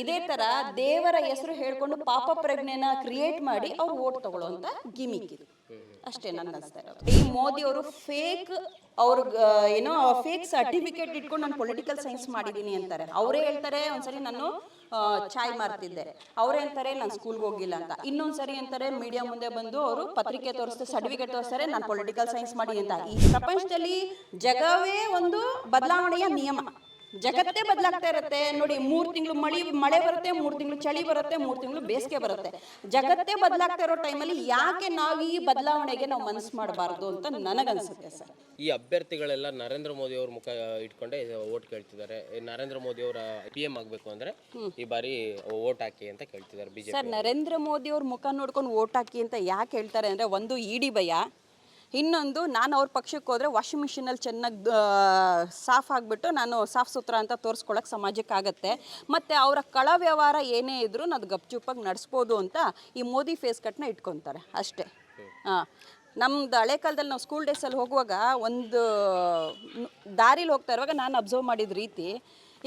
ಇದೇ ತರ ದೇವರ ಹೆಸರು ಹೇಳ್ಕೊಂಡು ಪಾಪ ಪ್ರಜ್ಞೆನ ಕ್ರಿಯೇಟ್ ಮಾಡಿ ಅವ್ರು ಓಟ್ ತಗೊಳ್ಳುವಂತ ಗಿಮಿಕ್ ಇದು. ಅಷ್ಟೇ ನನ್ನ ಅನ್ಸ್ತಾ ಇರೋದು. ಈ ಮೋದಿ ಅವರು ಫೇಕ್ ಅವ್ರ ಏನೋ ಫೇಕ್ ಸರ್ಟಿಫಿಕೇಟ್ ಇಟ್ಕೊಂಡು ನಾನು ಪೊಲಿಟಿಕಲ್ ಸೈನ್ಸ್ ಮಾಡಿದ್ದೀನಿ ಅಂತಾರೆ. ಅವರೇ ಹೇಳ್ತಾರೆ ಒಂದ್ಸರಿ ನಾನು ಚಾಯ್ ಮಾರ್ತಿದ್ದೆ ಅವರೇ ಅಂತಾರೆ ನಾನು ಸ್ಕೂಲ್ಗೆ ಹೋಗಿಲ್ಲ ಅಂತ. ಇನ್ನೊಂದ್ಸರಿ ಅಂತಾರೆ ಮೀಡಿಯಾ ಮುಂದೆ ಬಂದು ಅವರು ಪತ್ರಿಕೆ ತೋರಿಸ್ತಾರೆ ಸರ್ಟಿಫಿಕೇಟ್ ತೋರಿಸ್ತಾರೆ ನಾನು ಪೊಲಿಟಿಕಲ್ ಸೈನ್ಸ್ ಮಾಡಿ ಅಂತ. ಈ ಪ್ರಪಂಚದಲ್ಲಿ ಜಗವೇ ಒಂದು ಬದಲಾವಣೆಯ ನಿಯಮ. ಜಗತ್ತೇ ಬದಲಾಗ್ತಾ ಇರುತ್ತೆ. ನೋಡಿ ಮೂರ್ ತಿಂಗಳು ಮಳೆ ಮಳೆ ಬರುತ್ತೆ ಮೂರ್ ತಿಂಗಳು ಚಳಿ ಬರುತ್ತೆ ಮೂರ್ ತಿಂಗಳು ಬೇಸಿಗೆ ಬರುತ್ತೆ. ಜಗತ್ತೇ ಬದಲಾಗ್ತಾ ಇರೋ ಟೈಮಲ್ಲಿ ಯಾಕೆ ನಾವು ಈ ಬದಲಾವಣೆಗೆ ನಾವು ಮನಸ್ಸು ಮಾಡಬಾರ್ದು ಅಂತ ನನಗನ್ಸುತ್ತೆ ಸರ್. ಈ ಅಭ್ಯರ್ಥಿಗಳೆಲ್ಲ ನರೇಂದ್ರ ಮೋದಿ ಅವ್ರ ಮುಖ ಇಟ್ಕೊಂಡೆ ಓಟ್ ಕೇಳ್ತಿದ್ದಾರೆ. ನರೇಂದ್ರ ಮೋದಿ ಅವರ ಪಿ ಎಂ ಆಗಬೇಕು ಅಂದ್ರೆ ಈ ಬಾರಿ ಓಟ್ ಹಾಕಿ ಅಂತ ಕೇಳ್ತಿದ್ದಾರೆ ಬಿಜೆಪಿ ಸರ್ ನರೇಂದ್ರ ಮೋದಿ ಅವ್ರ ಮುಖ ನೋಡ್ಕೊಂಡು ಓಟ್ ಹಾಕಿ ಅಂತ ಯಾಕೆ ಹೇಳ್ತಾರೆ ಅಂದ್ರೆ ಒಂದು ಇಡಿ ಭಯ ಇನ್ನೊಂದು, ನಾನು ಅವ್ರ ಪಕ್ಷಕ್ಕೆ ಹೋದರೆ ವಾಷಿಂಗ್ ಮಿಷಿನಲ್ಲಿ ಚೆನ್ನಾಗಿ ಸಾಫ್ ಆಗಿಬಿಟ್ಟು ನಾನು ಸಾಫ್ ಸೂತ್ರ ಅಂತ ತೋರಿಸ್ಕೊಳಕ್ಕೆ ಸಮಾಜಕ್ಕಾಗತ್ತೆ. ಮತ್ತು ಅವರ ಕಳ ವ್ಯವಹಾರ ಏನೇ ಇದ್ದರೂ ನಾನು ಗಪ್ಚುಪ್ಪಾಗಿ ನಡೆಸ್ಬೋದು ಅಂತ ಈ ಮೋದಿ ಫೇಸ್ ಕಟ್ನ ಇಟ್ಕೊತಾರೆ, ಅಷ್ಟೇ. ಹಾಂ ನಮ್ದು ಹಳೆ ಕಾಲದಲ್ಲಿ ನಾವು ಸ್ಕೂಲ್ ಡೇಸಲ್ಲಿ ಹೋಗುವಾಗ ಒಂದು, ದಾರಿಲಿ ಹೋಗ್ತಾ ಇರುವಾಗ ನಾನು ಅಬ್ಸರ್ವ್ ಮಾಡಿದ ರೀತಿ,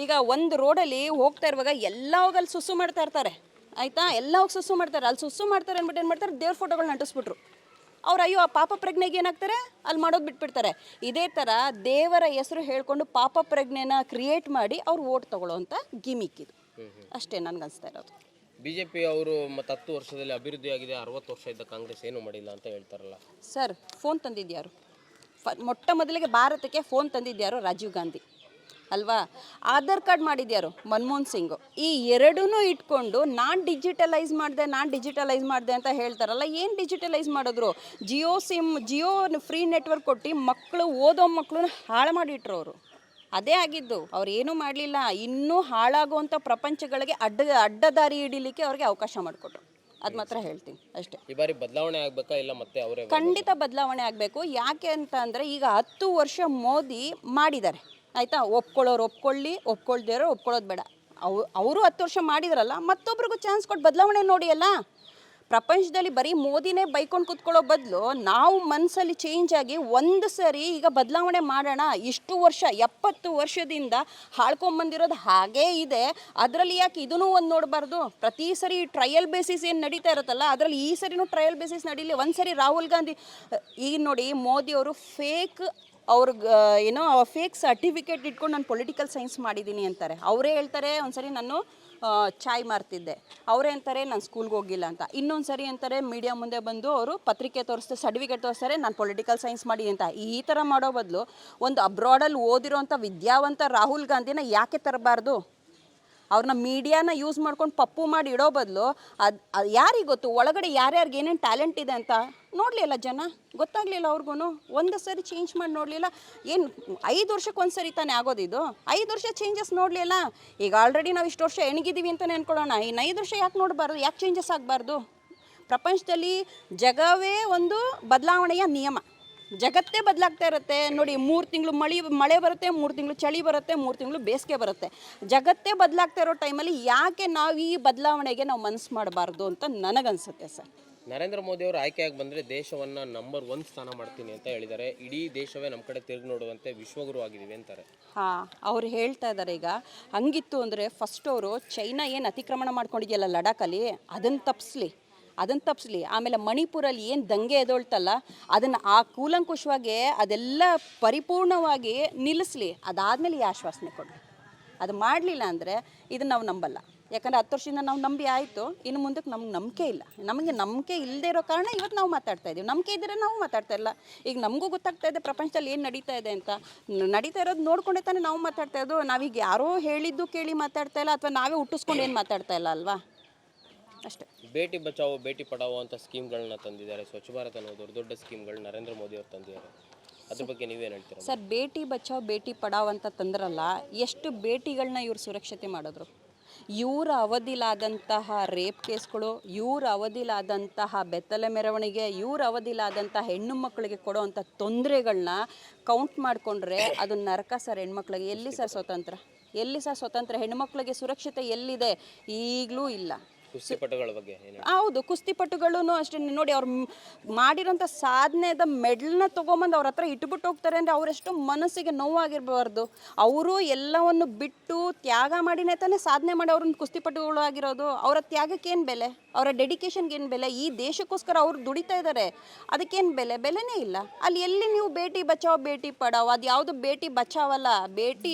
ಈಗ ಒಂದು ರೋಡಲ್ಲಿ ಹೋಗ್ತಾ ಇರುವಾಗ ಎಲ್ಲ ಹೋಗಲ್ಲಿ ಸುಸು ಮಾಡ್ತಾ ಇರ್ತಾರೆ. ಆಯಿತಾ? ಎಲ್ಲ ಹೋಗಿ ಸುಸು ಮಾಡ್ತಾರೆ. ಅಲ್ಲಿ ಸುಸು ಮಾಡ್ತಾರೆ ಅಂದ್ಬಿಟ್ಟು ಏನು ಮಾಡ್ತಾರೆ? ದೇವ್ರ ಫೋಟೋಗಳು ಅಂಟಿಸ್ಬಿಟ್ರು ಅವ್ರು ಅಯ್ಯೋ ಆ ಪಾಪ ಪ್ರಜ್ಞೆಗೆ ಏನಾಗ್ತಾರೆ? ಅಲ್ಲಿ ಮಾಡೋದು ಬಿಟ್ಬಿಡ್ತಾರೆ. ಇದೇ ಥರ ದೇವರ ಹೆಸರು ಹೇಳ್ಕೊಂಡು ಪಾಪ ಪ್ರಜ್ಞೆನ ಕ್ರಿಯೇಟ್ ಮಾಡಿ ಅವ್ರು ಓಟ್ ಅಂತ ಗಿಮಿಕ್ ಇದು. ಅಷ್ಟೇ ನನ್ಗನ್ಸ್ತಾ ಇರೋದು. ಬಿಜೆಪಿ ಅವರು ಮತ್ತೆ ಹತ್ತು ವರ್ಷದಲ್ಲಿ ಅಭಿವೃದ್ಧಿ ಆಗಿದೆ ಅರವತ್ತು ವರ್ಷ ಇದ್ದ ಕಾಂಗ್ರೆಸ್ ಏನು ಮಾಡಿಲ್ಲ ಅಂತ ಹೇಳ್ತಾರಲ್ಲ. ಸರ್ ಫೋನ್ ತಂದಿದ್ಯಾರು ಫ ಮೊಟ್ಟ ಮೊದಲಿಗೆ ಭಾರತಕ್ಕೆ ಫೋನ್ ತಂದಿದ್ಯಾರು ರಾಜೀವ್ ಗಾಂಧಿ. ಅಲ್ವಾ? ಆಧಾರ್ ಕಾರ್ಡ್ ಮಾಡಿದ್ಯಾರು? ಮನಮೋಹನ್ ಸಿಂಗ್. ಈ ಎರಡೂ ಇಟ್ಕೊಂಡು ನಾನು ಡಿಜಿಟಲೈಸ್ ಮಾಡಿದೆ ನಾನು ಡಿಜಿಟಲೈಸ್ ಮಾಡಿದೆ ಅಂತ ಹೇಳ್ತಾರಲ್ಲ ಏನು ಡಿಜಿಟಲೈಸ್ ಮಾಡಿದ್ರು? Jio SIM Jio free network ಕೊಟ್ಟು ಮಕ್ಕಳು ಓದೋ ಮಕ್ಕಳನ್ನ ಹಾಳು ಮಾಡಿಟ್ರು ಅವರು. ಅದೇ ಆಗಿದ್ದು. ಅವ್ರು ಏನೂ ಮಾಡಲಿಲ್ಲ. ಇನ್ನೂ ಹಾಳಾಗುವಂಥ ಪ್ರಪಂಚಗಳಿಗೆ ಅಡ್ಡ ಅಡ್ಡದಾರಿ ಹಿಡಿಲಿಕ್ಕೆ ಅವ್ರಿಗೆ ಅವಕಾಶ ಮಾಡಿಕೊಟ್ರು. ಅದು ಮಾತ್ರ ಹೇಳ್ತೀನಿ. ಅಷ್ಟೇ. ಈ ಬಾರಿ ಬದಲಾವಣೆ ಆಗಬೇಕಾ ಇಲ್ಲ ಮತ್ತೆ ಅವರೇ ಖಂಡಿತ ಬದಲಾವಣೆ ಆಗಬೇಕು. ಯಾಕೆ ಅಂತ ಅಂದರೆ ಈಗ ಹತ್ತು ವರ್ಷ ಮೋದಿ ಮಾಡಿದ್ದಾರೆ. ಆಯಿತಾ? ಒಪ್ಕೊಳ್ಳೋರು ಒಪ್ಕೊಳ್ಳಿ ಒಪ್ಕೊಳ್ದಿರೋ ಒಪ್ಕೊಳ್ಳೋದು ಬೇಡ. ಅವು, ಅವರು ಹತ್ತು ವರ್ಷ ಮಾಡಿದ್ರಲ್ಲ, ಮತ್ತೊಬ್ರಿಗೂ ಚಾನ್ಸ್ ಕೊಟ್ಟು ಬದಲಾವಣೆ ನೋಡಿ ಅಲ್ಲ? ಪ್ರಪಂಚದಲ್ಲಿ ಬರೀ ಮೋದಿನೇ ಬೈಕೊಂಡು ಕೂತ್ಕೊಳ್ಳೋ ಬದಲು ನಾವು ಮನಸ್ಸಲ್ಲಿ ಚೇಂಜ್ ಆಗಿ ಒಂದು ಸರಿ ಈಗ ಬದಲಾವಣೆ ಮಾಡೋಣ. ಇಷ್ಟು ವರ್ಷ, ಎಪ್ಪತ್ತು ವರ್ಷದಿಂದ ಹಾಳ್ಕೊಂಬಂದಿರೋದು ಹಾಗೇ ಇದೆ. ಅದರಲ್ಲಿ ಯಾಕೆ ಇದನ್ನೂ ಒಂದು ನೋಡಬಾರ್ದು? ಪ್ರತಿ ಸರಿ ಟ್ರಯಲ್ ಬೇಸಿಸ್ ಏನು ನಡೀತಾ ಇರುತ್ತಲ್ಲ, ಅದರಲ್ಲಿ ಈ ಸರಿನೂ ಟ್ರಯಲ್ ಬೇಸಿಸ್ ನಡೀಲಿ. ಒಂದು ಸರಿ ರಾಹುಲ್ ಗಾಂಧಿ ಈಗ ನೋಡಿ ಮೋದಿಯವರು ಫೇಕ್ ಅವ್ರಿಗೆ ಏನೋ ಫೇಕ್ ಸರ್ಟಿಫಿಕೇಟ್ ಇಟ್ಕೊಂಡು ನಾನು ಪೊಲಿಟಿಕಲ್ ಸೈನ್ಸ್ ಮಾಡಿದ್ದೀನಿ ಅಂತಾರೆ. ಅವರೇ ಹೇಳ್ತಾರೆ, ಒಂದ್ಸರಿ ನಾನು ಚಾಯ್ ಮಾರ್ತಿದ್ದೆ. ಅವರೇ ಅಂತಾರೆ, ನಾನು ಸ್ಕೂಲ್ಗೆ ಹೋಗಿಲ್ಲ ಅಂತ. ಇನ್ನೊಂದು ಸರಿ ಅಂತಾರೆ ಮೀಡಿಯಾ ಮುಂದೆ ಬಂದು ಅವರು ಪತ್ರಿಕೆ ತೋರಿಸ್ತಾರೆ ಸರ್ಟಿಫಿಕೇಟ್ ತೋರಿಸ್ತಾರೆ, ನಾನು ಪೊಲಿಟಿಕಲ್ ಸೈನ್ಸ್ ಮಾಡಿ ಅಂತ. ಈ ಥರ ಮಾಡೋ ಬದಲು ಒಂದು ಅಬ್ರಾಡಲ್ಲಿ ಓದಿರೋಂಥ ವಿದ್ಯಾವಂತ ರಾಹುಲ್ ಗಾಂಧಿನ ಯಾಕೆ ತರಬಾರ್ದು? ಅವ್ರನ್ನ ಮೀಡಿಯಾನ ಯೂಸ್ ಮಾಡ್ಕೊಂಡು ಪಪ್ಪು ಮಾಡಿ ಇಡೋ ಬದಲು ಅದು ಯಾರಿಗೆ ಗೊತ್ತು? ಒಳಗಡೆ ಯಾರ್ಯಾರಿಗೆ ಏನೇನು ಟ್ಯಾಲೆಂಟ್ ಇದೆ ಅಂತ? ನೋಡಲಿಲ್ಲ ಜನ. ಗೊತ್ತಾಗಲಿಲ್ಲ ಅವ್ರಿಗೂ ಒಂದು ಸರಿ ಚೇಂಜ್ ಮಾಡಿ ನೋಡಲಿಲ್ಲ. ಏನು, ಐದು ವರ್ಷಕ್ಕೆ ಒಂದು ಸರಿ ತಾನೇ ಆಗೋದಿದು ಐದು ವರ್ಷ ಚೇಂಜಸ್ ನೋಡಲಿಲ್ಲ. ಈಗ ಆಲ್ರೆಡಿ ನಾವು ಇಷ್ಟು ವರ್ಷ ಎಣಗಿದ್ದೀವಿ ಅಂತಲೇ ಅನ್ಕೊಳ್ಳೋಣ. ಈ ಐದು ವರ್ಷ ಯಾಕೆ ನೋಡಬಾರ್ದು? ಯಾಕೆ ಚೇಂಜಸ್ ಆಗಬಾರ್ದು? ಪ್ರಪಂಚದಲ್ಲಿ ಜಗವೇ ಒಂದು ಬದಲಾವಣೆಯ ನಿಯಮ. ಜಗತ್ತೇ ಬದಲಾಗ್ತಾ ಇರುತ್ತೆ. ನೋಡಿ ಮೂರು ತಿಂಗಳು ಮಳೆ ಮಳೆ ಬರುತ್ತೆ ಮೂರು ತಿಂಗಳು ಚಳಿ ಬರುತ್ತೆ ಮೂರು ತಿಂಗಳು ಬೇಸಿಗೆ ಬರುತ್ತೆ. ಜಗತ್ತೇ ಬದಲಾಗ್ತಾ ಇರೋ ಟೈಮಲ್ಲಿ ಯಾಕೆ ನಾವು ಈ ಬದಲಾವಣೆಗೆ ನಾವು ಮನಸ್ಸು ಮಾಡಬಾರ್ದು ಅಂತ ನನಗನ್ಸುತ್ತೆ ಸರ್. ನರೇಂದ್ರ ಮೋದಿ ಅವರು ಆಯ್ಕೆಯಾಗಿ ಬಂದರೆ ದೇಶವನ್ನು ನಂಬರ್ ಒನ್ ಸ್ಥಾನ ಮಾಡ್ತೀನಿ ಅಂತ ಹೇಳಿದ್ದಾರೆ. ಇಡೀ ದೇಶವೇ ನಮ್ಮ ಕಡೆ ತಿರುಗಿ ನೋಡುವಂತೆ ವಿಶ್ವಗುರು ಆಗಿದ್ದೀವಿ ಅಂತಾರೆ. ಹಾಂ ಅವ್ರು ಹೇಳ್ತಾ ಇದ್ದಾರೆ ಈಗ. ಹಂಗಿತ್ತು ಅಂದರೆ ಫಸ್ಟ್ ಅವರು ಚೈನಾ ಏನು ಅತಿಕ್ರಮಣ ಮಾಡ್ಕೊಂಡಿದೆಯಲ್ಲ ಲಡಾಖಲ್ಲಿ ಅದನ್ನು ತಪ್ಪಿಸ್ಲಿ ಅದನ್ನು ತಪ್ಪಿಸ್ಲಿ ಆಮೇಲೆ ಮಣಿಪುರಲ್ಲಿ ಏನು ದಂಗೆ ಎದೊಳ್ತಲ್ಲ, ಅದನ್ನು ಆ ಕೂಲಂಕುಷವಾಗಿ ಅದೆಲ್ಲ ಪರಿಪೂರ್ಣವಾಗಿ ನಿಲ್ಲಿಸ್ಲಿ ಅದಾದಮೇಲೆ ಈ ಆಶ್ವಾಸನೆ ಕೊಡಲಿ. ಅದು ಮಾಡಲಿಲ್ಲ ಅಂದರೆ ಇದನ್ನು ನಾವು ನಂಬಲ್ಲ. ಯಾಕಂದರೆ ಹತ್ತು ವರ್ಷದಿಂದ ನಾವು ನಂಬಿ ಆಯಿತು, ಇನ್ನು ಮುಂದಕ್ಕೆ ನಮ್ಗೆ ನಂಬಿಕೆ ಇಲ್ಲ. ನಮಗೆ ನಂಬಿಕೆ ಇಲ್ಲದೆ ಇರೋ ಕಾರಣ ಇವತ್ತು ನಾವು ಮಾತಾಡ್ತಾ ಇದ್ದೀವಿ ನಂಬಿಕೆ ಇದ್ದರೆ ನಾವು ಮಾತಾಡ್ತಾ ಇಲ್ಲ. ಈಗ ನಮಗೂ ಗೊತ್ತಾಗ್ತಾ ಇದೆ ಪ್ರಪಂಚದಲ್ಲಿ ಏನು ನಡೀತಾ ಇದೆ ಅಂತ. ನಡೀತಾ ಇರೋದು ನೋಡ್ಕೊಂಡೆ ತಾನೇ ನಾವು ಮಾತಾಡ್ತಾ ಇದ್ದು ನಾವೀಗ ಯಾರೋ ಹೇಳಿದ್ದು ಕೇಳಿ ಮಾತಾಡ್ತಾ ಇಲ್ಲ, ಅಥವಾ ನಾವೇ ಹುಟ್ಟಿಸ್ಕೊಂಡು ಏನು ಮಾತಾಡ್ತಾ ಇಲ್ಲ ಅಲ್ವಾ? ಅಷ್ಟೇ. ಬೇಟಿ ಬಚಾವೋ ಬೇಟಿ ಪಡಾವೋ ಅಂತ ಸ್ಕೀಮ್ಗಳನ್ನ ತಂದಿದ್ದಾರೆ. ಸ್ವಚ್ಛ ಭಾರತ್ ಅನ್ನೋ ದೊಡ್ಡ ದೊಡ್ಡ ಸ್ಕೀಮ್ಗಳು ನರೇಂದ್ರ ಮೋದಿ ಅವರು ತಂದಿದ್ದಾರೆ. ಅದ್ರ ಬಗ್ಗೆ ನೀವೇನು ಹೇಳ್ತೀರಾ? ಸರ್ ಬೇಟಿ ಬಚಾವ್ ಬೇಟಿ ಪಡಾವ್ ಅಂತ ತಂದ್ರಲ್ಲ ಎಷ್ಟು ಬೇಟಿಗಳನ್ನ ಇವ್ರು ಸುರಕ್ಷತೆ ಮಾಡಿದ್ರು? ಇವರ ಅವಧಿಲಾದಂತಹ ರೇಪ್ ಕೇಸ್ಗಳು ಇವ್ರ ಅವಧಿಲಾದಂತಹ ಬೆತ್ತಲೆ ಮೆರವಣಿಗೆ ಇವ್ರ ಅವಧಿಲಾದಂತಹ ಹೆಣ್ಣು ಮಕ್ಕಳಿಗೆ ಕೊಡುವಂಥ ತೊಂದರೆಗಳನ್ನ ಕೌಂಟ್ ಮಾಡಿಕೊಂಡ್ರೆ ಅದು ನರಕ ಸರ್ ಹೆಣ್ಮಕ್ಳಿಗೆ. ಎಲ್ಲಿ ಸರ್ ಸ್ವತಂತ್ರ? ಎಲ್ಲಿ ಸರ್ ಸ್ವತಂತ್ರ? ಹೆಣ್ಮಕ್ಳಿಗೆ ಸುರಕ್ಷತೆ ಎಲ್ಲಿದೆ? ಈಗಲೂ ಇಲ್ಲ. ಕುಸ್ತಿಪಟುಗಳ ಬಗ್ಗೆ ಹೌದು ಕುಸ್ತಿಪಟುಗಳು ಅಷ್ಟೇ. ನೋಡಿ, ಅವ್ರು ಮಾಡಿರೋಂಥ ಸಾಧನೆದ ಮೆಡಲ್ನ ತೊಗೊಂಬಂದು ಅವ್ರ ಹತ್ರ ಇಟ್ಬಿಟ್ಟು ಹೋಗ್ತಾರೆ ಅಂದರೆ ಅವರೆಷ್ಟು ಮನಸ್ಸಿಗೆ ನೋವಾಗಿರಬಾರ್ದು. ಅವರು ಎಲ್ಲವನ್ನು ಬಿಟ್ಟು ತ್ಯಾಗ ಮಾಡಿನೇ ತಾನೇ ಸಾಧನೆ ಮಾಡಿ ಅವ್ರನ್ನ ಕುಸ್ತಿಪಟುಗಳು ಆಗಿರೋದು. ಅವರ ತ್ಯಾಗಕ್ಕೆ ಏನು ಬೆಲೆ? ಅವರ ಡೆಡಿಕೇಶನ್ಗೆ ಏನು ಬೆಲೆ? ಈ ದೇಶಕ್ಕೋಸ್ಕರ ಅವ್ರು ದುಡಿತಾ ಇದ್ದಾರೆ ಅದಕ್ಕೇನು ಬೆಲೆ? ಬೆಲೆನೇ ಇಲ್ಲ. ಅಲ್ಲಿ ಎಲ್ಲಿ ನೀವು ಬೇಟಿ ಬಚಾವ್ ಬೇಟಿ ಪಡಾವ್, ಅದು ಯಾವುದು ಬೇಟಿ ಬಚಾವಲ್ಲ ಬೇಟಿ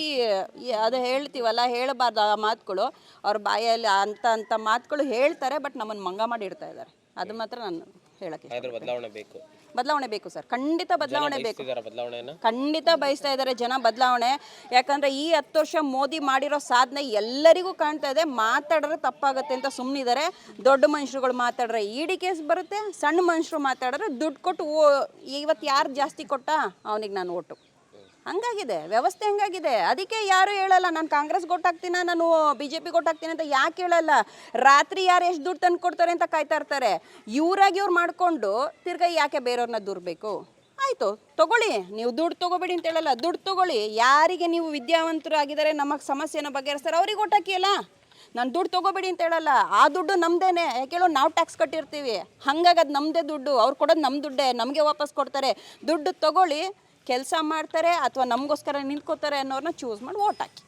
ಅದು ಹೇಳ್ತೀವಲ್ಲ, ಹೇಳಬಾರ್ದು ಆ ಮಾತುಗಳು. ಅವ್ರ ಬಾಯಲ್ಲಿ ಅಂತ ಅಂತ ಮಾತುಗಳು ಹೇಳ್ತಾರೆ ಬಟ್ ನಮ್ಮನ್ನು ಮಂಗ ಮಾಡಿ ಇಡ್ತಾ ಇದ್ದಾರೆ. ಅದು ಮಾತ್ರ ನಾನು ಹೇಳಕ್ಕೆ ಇಷ್ಟ. ಬದಲಾವಣೆ ಬೇಕು. ಬದಲಾವಣೆ ಬೇಕು ಸರ್. ಖಂಡಿತ ಬದಲಾವಣೆ ಬೇಕು. ಬಯಸ್ತಿದಾರ ಬದಲಾವಣೆಯನ್ನ ಖಂಡಿತ ಬಯಸ್ತಾ ಇದ್ದಾರೆ ಜನ ಬದಲಾವಣೆ. ಯಾಕಂದ್ರೆ ಈ ಹತ್ತು ವರ್ಷ ಮೋದಿ ಮಾಡಿರೋ ಸಾಧನೆ ಎಲ್ಲರಿಗೂ ಕಾಣ್ತಾ ಇದೆ. ಮಾತಾಡಿದ್ರೆ ತಪ್ಪಾಗುತ್ತೆ ಅಂತ ಸುಮ್ಮನಿದ್ದಾರೆ ದೊಡ್ಡ ಮನುಷ್ಯರುಗಳು ಮಾತಾಡ್ರೆ ಇಡಿ ಕೇಸ್ ಬರುತ್ತೆ. ಸಣ್ಣ ಮನುಷ್ಯರು ಮಾತಾಡಿದ್ರೆ ದುಡ್ಡು ಕೊಟ್ಟು ಓ ಇವತ್ತು ಯಾರು ಜಾಸ್ತಿ ಕೊಟ್ಟ? ಅವನಿಗೆ ನಾನು ಓಟು. ಹಂಗಾಗಿದೆ, ವ್ಯವಸ್ಥೆ ಹಂಗಾಗಿದೆ. ಅದಕ್ಕೆ ಯಾರು ಹೇಳಲ್ಲ, ನಾನು ಕಾಂಗ್ರೆಸ್ ಹಾಕ್ತೀನ ನಾನು ಬಿ ಜೆ ಪಿ ಹಾಕ್ತೀನಿ ಅಂತ ಯಾಕೆ ಹೇಳಲ್ಲ? ರಾತ್ರಿ ಯಾರು ಎಷ್ಟು ದುಡ್ಡು ತಂದು ಕೊಡ್ತಾರೆ ಅಂತ ಕಾಯ್ತಾ ಇರ್ತಾರೆ. ಇವರಾಗಿ ಇವ್ರು ಮಾಡಿಕೊಂಡು ತಿರ್ಗಾ ಯಾಕೆ ಬೇರೆಯವ್ರನ್ನ ದುರ್ಬೇಕು? ಆಯಿತು, ತಗೊಳ್ಳಿ. ನೀವು ದುಡ್ಡು ತಗೋಬೇಡಿ ಅಂತ ಹೇಳಲ್ಲ, ದುಡ್ಡು ತಗೊಳ್ಳಿ. ಯಾರಿಗೆ ನೀವು ವಿದ್ಯಾವಂತರು ಆಗಿದ್ದಾರೆ ನಮಗೆ ಸಮಸ್ಯೆನ ಬಗೆಹರಿಸ್ತಾರೆ, ಅವ್ರಿಗೆ ಗೊಟ್ಟಾಕಿಯಲ್ಲ ನಾನು ದುಡ್ಡು ತಗೋಬೇಡಿ ಅಂತ ಹೇಳಲ್ಲ, ಆ ದುಡ್ಡು ನಮ್ದೇನೆ. ಯಾಕೆ ಹೇಳೋ, ನಾವು ಟ್ಯಾಕ್ಸ್ ಕಟ್ಟಿರ್ತೀವಿ. ಹಂಗಾಗಿ ಅದು ನಮ್ಮದೇ ದುಡ್ಡು, ಅವ್ರು ಕೊಡೋದು ನಮ್ಮ ದುಡ್ಡೇ, ನಮಗೆ ವಾಪಸ್ ಕೊಡ್ತಾರೆ. ದುಡ್ಡು ತಗೊಳ್ಳಿ. ಕೆಲಸ ಮಾಡ್ತಾರೆ ಅಥವಾ ನಮಗೋಸ್ಕರ ನಿಂತ್ಕೋತಾರೆ ಅನ್ನೋರನ್ನ ಚೂಸ್ ಮಾಡಿ ಓಟ್ ಹಾಕಿ.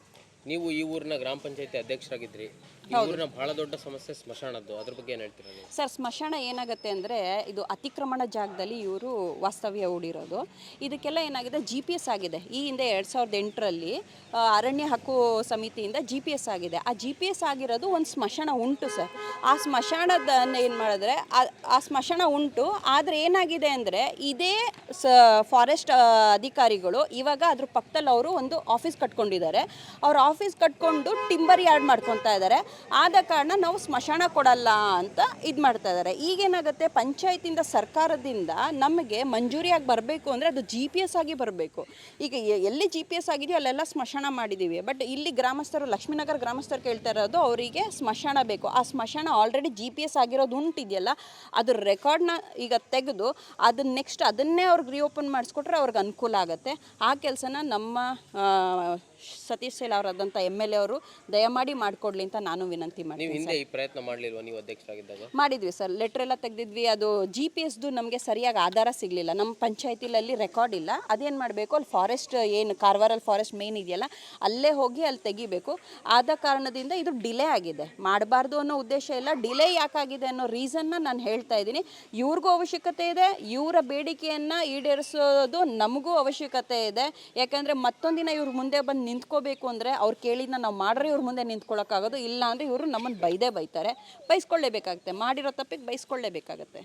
ನೀವು ಈ ಊರಿನ ಗ್ರಾಮ ಪಂಚಾಯತಿ ಅಧ್ಯಕ್ಷರಾಗಿದ್ರಿ. ಊರಿನ ಬಹಳ ದೊಡ್ಡ ಸಮಸ್ಯೆ ಸ್ಮಶಾನದ್ದು. ಅದ್ರ ಬಗ್ಗೆ ಏನ್ ಹೇಳ್ತೀರಾ ನೀವು? ಸರ್ ಸ್ಮಶಾನ ಏನಾಗುತ್ತೆ ಅಂದರೆ ಇದು ಅತಿಕ್ರಮಣ ಜಾಗದಲ್ಲಿ ಇವರು ವಾಸ್ತವ್ಯ ಹೂಡಿರೋದು. ಇದಕ್ಕೆಲ್ಲ ಏನಾಗಿದೆ ಜಿ ಪಿ ಎಸ್ ಆಗಿದೆ. ಈ ಹಿಂದೆ ಎರಡು ಸಾವಿರದ ಎಂಟರಲ್ಲಿ ಅರಣ್ಯ ಹಕ್ಕು ಸಮಿತಿಯಿಂದ ಜಿ ಪಿ ಎಸ್ ಆಗಿದೆ. ಆ ಜಿ ಪಿ ಎಸ್ ಆಗಿರೋದು ಒಂದು ಸ್ಮಶಾನ ಉಂಟು ಸರ್. ಆ ಸ್ಮಶಾನದನ್ನ ಏನು ಮಾಡಿದ್ರೆ ಆ- ಆ ಸ್ಮಶಾನ ಉಂಟು. ಆದರೆ ಏನಾಗಿದೆ ಅಂದರೆ ಇದೇ ಸ ಫಾರೆಸ್ಟ್ ಅಧಿಕಾರಿಗಳು ಇವಾಗ ಅದ್ರ ಪಕ್ಕದಲ್ಲಿ ಅವರು ಒಂದು ಆಫೀಸ್ ಕಟ್ಕೊಂಡಿದ್ದಾರೆ. ಅವ್ರ ಆಫೀಸ್ ಕಟ್ಕೊಂಡು ಟಿಂಬರ್ ಯಾರ್ಡ್ ಮಾಡ್ಕೊತಾ ಇದ್ದಾರೆ. ಆದ ಕಾರಣ ನಾವು ಸ್ಮಶಾನ ಕೊಡಲ್ಲ ಅಂತ ಇದು ಮಾಡ್ತಾ ಇದ್ದಾರೆ ಈಗೇನಾಗುತ್ತೆ? ಪಂಚಾಯತಿಂದ ಸರ್ಕಾರದಿಂದ ನಮಗೆ ಮಂಜೂರಿಯಾಗಿ ಬರಬೇಕು ಅಂದರೆ ಅದು ಜಿ ಪಿ ಎಸ್ ಆಗಿ ಬರಬೇಕು. ಈಗ ಎಲ್ಲಿ ಜಿ ಪಿ ಎಸ್ ಆಗಿದೆಯೋ ಅಲ್ಲೆಲ್ಲ ಸ್ಮಶಾನ ಮಾಡಿದ್ದೀವಿ ಬಟ್ ಇಲ್ಲಿ ಗ್ರಾಮಸ್ಥರು, ಲಕ್ಷ್ಮೀನಗರ ಗ್ರಾಮಸ್ಥರು ಕೇಳ್ತಾ ಇರೋದು ಅವರಿಗೆ ಸ್ಮಶಾನ ಬೇಕು. ಆ ಸ್ಮಶಾನ ಆಲ್ರೆಡಿ ಜಿ ಪಿ ಎಸ್ ಆಗಿರೋದು ಉಂಟಿದೆಯಲ್ಲ ಅದ್ರ ರೆಕಾರ್ಡ್ನ ಈಗ ತೆಗೆದು ಅದನ್ನ ನೆಕ್ಸ್ಟ್ ಅದನ್ನೇ ಅವ್ರಿಗೆ ರಿಓಪನ್ ಮಾಡಿಸ್ಕೊಟ್ರೆ ಅವ್ರಿಗೆ ಅನುಕೂಲ ಆಗುತ್ತೆ. ಆ ಕೆಲಸನ ನಮ್ಮ ಸತೀಶ್ ಸೇಲ್ ಅವರಾದಂಥ ಎಂ ಎಲ್ ಎ ಅವರು ದಯಮಾಡಿ ಮಾಡಿಕೊಡ್ಲಿ ಅಂತ ನಾನು ವಿನಂತಿ ನೀವು ಮಾಡ್ತೀನಿ ಹಿಂದೆ ಈ ಪ್ರಯತ್ನ ಮಾಡ್ಲಿಲ್ವಾ? ನೀವು ಅಧ್ಯಕ್ಷರಾಗಿದ್ದಾಗ? ಮಾಡಿದ್ವಿ ಸರ್. ಲೆಟರ್ ಎಲ್ಲ ತೆಗೆದಿದ್ವಿ. ಅದು ಜಿ ಪಿ ಎಸ್ದು ನಮಗೆ ಸರಿಯಾಗಿ ಆಧಾರ ಸಿಗಲಿಲ್ಲ. ನಮ್ಮ ಪಂಚಾಯತಿಲಲ್ಲಿ ರೆಕಾರ್ಡ್ ಇಲ್ಲ. ಅದೇನು ಮಾಡಬೇಕು? ಅಲ್ಲಿ ಫಾರೆಸ್ಟ್ ಏನು ಕಾರ್ವಾರಲ್ಲಿ ಫಾರೆಸ್ಟ್ ಮೇನ್ ಇದೆಯಲ್ಲ ಅಲ್ಲೇ ಹೋಗಿ ಅಲ್ಲಿ ತೆಗಿಬೇಕು. ಆದ ಕಾರಣದಿಂದ ಇದು ಡಿಲೇ ಆಗಿದೆ. ಮಾಡಬಾರ್ದು ಅನ್ನೋ ಉದ್ದೇಶ ಇಲ್ಲ. ಡಿಲೇ ಯಾಕಾಗಿದೆ ಅನ್ನೋ ರೀಸನ್ನ ನಾನು ಹೇಳ್ತಾ ಇದ್ದೀನಿ. ಇವ್ರಿಗೂ ಅವಶ್ಯಕತೆ ಇದೆ. ಇವರ ಬೇಡಿಕೆಯನ್ನು ಈಡೇರಿಸೋದು ನಮಗೂ ಅವಶ್ಯಕತೆ ಇದೆ. ಯಾಕಂದರೆ ಮತ್ತೊಂದಿನ ಇವ್ರು ಮುಂದೆ ಬಂದು ನಿಂತ್ಕೋಬೇಕು ಅಂದರೆ ಅವ್ರು ಕೇಳಿದ್ನ ನಾವು ಮಾಡ್ರೆ ಇವ್ರ ಮುಂದೆ ನಿಂತ್ಕೊಳ್ಳೋಕ್ಕಾಗೋದು ಇಲ್ಲ ಅಂದರೆ ಇವರು ನಮ್ಮನ್ನು ಬೈದೇ ಬೈತಾರೆ. ಬೈಸ್ಕೊಳ್ಳೇಬೇಕಾಗುತ್ತೆ. ಮಾಡಿರೋ ತಪ್ಪಿಗೆ ಬೈಸ್ಕೊಳ್ಳೇಬೇಕಾಗತ್ತೆ.